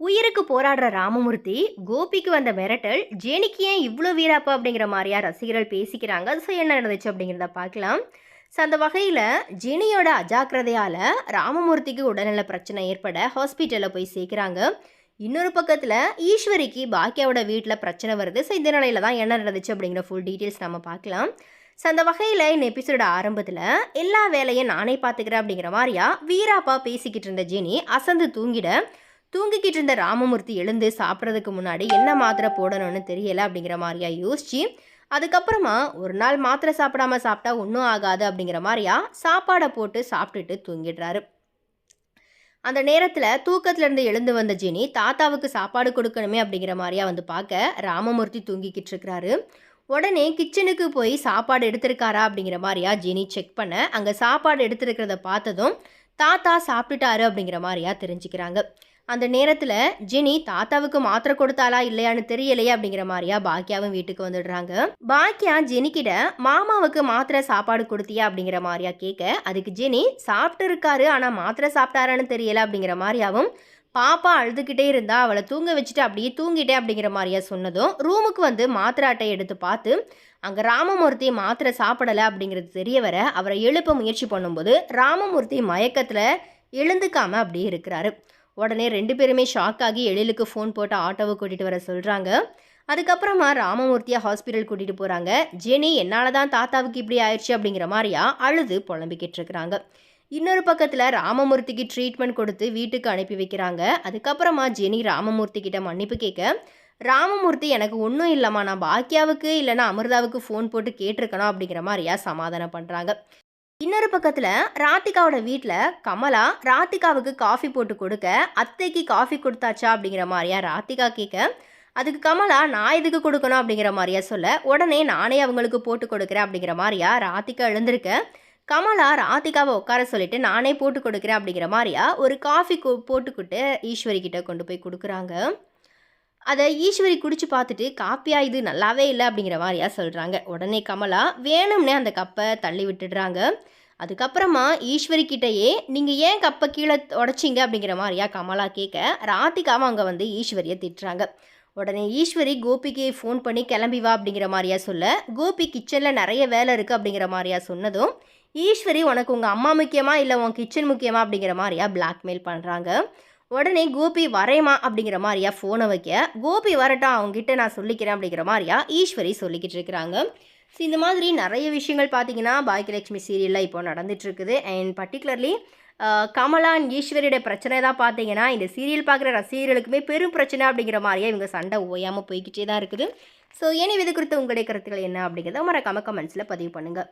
உயிருக்கு போராடுற ராமமூர்த்தி கோபிக்கு வந்த மிரட்டல் ஜேனிக்கு ஏன் இவ்வளோ வீராப்பா அப்படிங்கிற மாதிரியா ரசிகர்கள் பேசிக்கிறாங்க. ஸோ என்ன நடந்துச்சு அப்படிங்கிறத பார்க்கலாம். ஸோ அந்த வகையில் ஜெனியோட அஜாக்கிரதையால் ராமமூர்த்திக்கு உடல்நல பிரச்சனை ஏற்பட ஹாஸ்பிட்டலில் போய் சேர்க்குறாங்க. இன்னொரு பக்கத்தில் ஈஸ்வரிக்கு பாக்கியாவோட வீட்டில் பிரச்சனை வருது. ஸோ இந்த நிலையில் தான் என்ன நடந்துச்சு அப்படிங்கிற ஃபுல் டீட்டெயில்ஸ் நம்ம பார்க்கலாம். ஸோ அந்த வகையில் இந்த எபிசோட ஆரம்பத்தில் எல்லா வேலையும் நானே பார்த்துக்கிறேன் அப்படிங்கிற மாதிரியா வீராப்பா பேசிக்கிட்டு இருந்த ஜெனி அசந்து தூங்கிட தூங்கிக்கிட்டு இருந்த ராமமூர்த்தி எழுந்து சாப்பிட்றதுக்கு முன்னாடி என்ன மாத்திரை போடணும்னு தெரியல அப்படிங்கிற மாதிரியா யோசிச்சு அதுக்கப்புறமா ஒரு நாள் மாத்திரை சாப்பிடாம சாப்பிட்டா ஒன்றும் ஆகாது அப்படிங்கிற மாதிரியா சாப்பாடை போட்டு சாப்பிட்டுட்டு தூங்கிடுறாரு. அந்த நேரத்தில் தூக்கத்துலேருந்து எழுந்து வந்த ஜெனி தாத்தாவுக்கு சாப்பாடு கொடுக்கணுமே அப்படிங்கிற மாதிரியா வந்து பார்க்க ராமமூர்த்தி தூங்கிக்கிட்டு இருக்கிறாரு உடனே கிச்சனுக்கு போய் சாப்பாடு எடுத்திருக்காரா அப்படிங்கிற மாதிரியா ஜெனி செக் பண்ண அங்கே சாப்பாடு எடுத்திருக்கிறத பார்த்ததும் தாத்தா சாப்பிட்டுட்டாரு அப்படிங்கிற மாதிரியா தெரிஞ்சுக்கிறாங்க. அந்த நேரத்தில் ஜெனி தாத்தாவுக்கு மாத்திரை கொடுத்தாளா இல்லையான்னு தெரியலையே அப்படிங்கிற மாதிரியா பாக்கியாவும் வீட்டுக்கு வந்துடுறாங்க. பாக்கியா ஜெனிக்கிட்ட மாமாவுக்கு மாத்திரை சாப்பாடு கொடுத்தியா? அப்படிங்கிற மாதிரியா கேட்க அதுக்கு ஜெனி சாப்பிட்டு இருக்காரு ஆனால் மாத்திரை சாப்பிட்டாரான்னு தெரியல அப்படிங்கிற மாதிரியாவும் பாப்பா அழுதுகிட்டே இருந்தா அவளை தூங்க வச்சுட்டு அப்படியே தூங்கிட்டே அப்படிங்கிற மாதிரியா சொன்னதும் ரூமுக்கு வந்து மாத்திரை அட்டை எடுத்து பார்த்து அங்கே ராமமூர்த்தி மாத்திரை சாப்பிடலை அப்படிங்கிறது தெரிய வர அவரை எழுப்ப முயற்சி பண்ணும்போது ராமமூர்த்தி மயக்கத்தில் எழுந்துக்காம அப்படியே இருக்கிறாரு. உடனே ரெண்டு பேருமே ஷாக் ஆகி எழிலுக்கு ஃபோன் போட்டு ஆட்டோவை கூட்டிகிட்டு வர சொல்கிறாங்க அதுக்கப்புறமா ராமமூர்த்தியை ஹாஸ்பிட்டல் கூட்டிகிட்டு போகிறாங்க ஜெனி என்னால் தான் தாத்தாவுக்கு இப்படி ஆயிடுச்சு அப்படிங்கிற மாதிரியா அழுது புலம்பிக்கிட்டு இருக்கிறாங்க. இன்னொரு பக்கத்தில் ராமமூர்த்திக்கு ட்ரீட்மெண்ட் கொடுத்து வீட்டுக்கு அனுப்பி வைக்கிறாங்க. அதுக்கப்புறமா ஜெனி ராமமூர்த்தி கிட்ட மன்னிப்பு கேட்க ராமமூர்த்தி எனக்கு ஒன்றும் இல்லைம்மா. நான் பாக்கியாவுக்கு இல்லைனா அமிர்தாவுக்கு ஃபோன் போட்டு கேட்டிருக்கணும் அப்படிங்கிற மாதிரியா சமாதானம் பண்ணுறாங்க இன்னொரு பக்கத்தில் ராதிகாவோட வீட்டில் கமலா ராதிகாவுக்கு காஃபி போட்டு கொடுக்க அத்தைக்கு காஃபி கொடுத்தாச்சா? அப்படிங்கிற மாதிரியா ராதிகா கேட்க அதுக்கு கமலா நான் எதுக்கு கொடுக்கணும்? அப்படிங்கிற மாதிரியா சொல்ல உடனே நானே அவங்களுக்கு போட்டு கொடுக்குறேன். அப்படிங்கிற மாதிரியா ராதிகா எழுந்திருக்க. கமலா ராதிகாவை உட்கார சொல்லிட்டு நானே போட்டு கொடுக்குறேன். அப்படிங்கிற மாதிரியா ஒரு காஃபி போட்டுக்கிட்டு ஈஸ்வரி கிட்ட கொண்டு போய் கொடுக்குறாங்க. அதை ஈஸ்வரி குடிச்சு பார்த்துட்டு காப்பியா இது நல்லாவே இல்லை அப்படிங்கிற மாதிரியா சொல்கிறாங்க உடனே கமலா வேணும்னே அந்த கப்பை தள்ளி விட்டுடுறாங்க. அதுக்கப்புறமா ஈஸ்வரி கிட்டேயே நீங்கள் ஏன் கப்பை கீழே உடச்சிங்க? அப்படிங்கிற மாதிரியா கமலா கேட்க ராதிகாவும் அங்கே வந்து ஈஸ்வரியை திட்டுறாங்க. உடனே ஈஸ்வரி கோபிக்கு ஃபோன் பண்ணி கிளம்பி வா அப்படிங்கிற மாதிரியா சொல்ல கோபி கிச்சனில் நிறைய வேலை இருக்குது அப்படிங்கிற மாதிரியா சொன்னதும் ஈஸ்வரி உனக்கு உங்கள் அம்மா முக்கியமா இல்லை உன் கிச்சன் முக்கியமாக அப்படிங்கிற மாதிரியா பிளாக்மெயில் பண்ணுறாங்க உடனே கோபி வரேமா அப்படிங்கிற மாதிரியா ஃபோனை வைக்க. கோபி வரட்டும் அவங்ககிட்ட நான் சொல்லிக்கிறேன் அப்படிங்கிற மாதிரியா ஈஸ்வரி சொல்லிக்கிட்டு இருக்கிறாங்க. ஸோ இந்த மாதிரி நிறைய விஷயங்கள் பார்த்தீங்கன்னா பாக்கியலட்சுமி சீரியலில் இப்போ நடந்துட்டுருக்குது. அண்ட் பர்டிகுலர்லி கமலா அண்ட் ஈஸ்வரியோட பிரச்சனை தான் பார்த்தீங்கன்னா இந்த சீரியல் பார்க்குற ரசிகர்களுக்குமே பெரும் பிரச்சனை அப்படிங்கிற மாதிரியே இவங்க சண்டை ஓயாமல் போய்கிட்டே தான் இருக்குது. ஸோ ஏனி இது குறித்து உங்களுடைய கருத்துக்கள் என்ன அப்படிங்கிறத மறக்காமல் கமெண்ட்ஸில் பதிவு பண்ணுங்கள்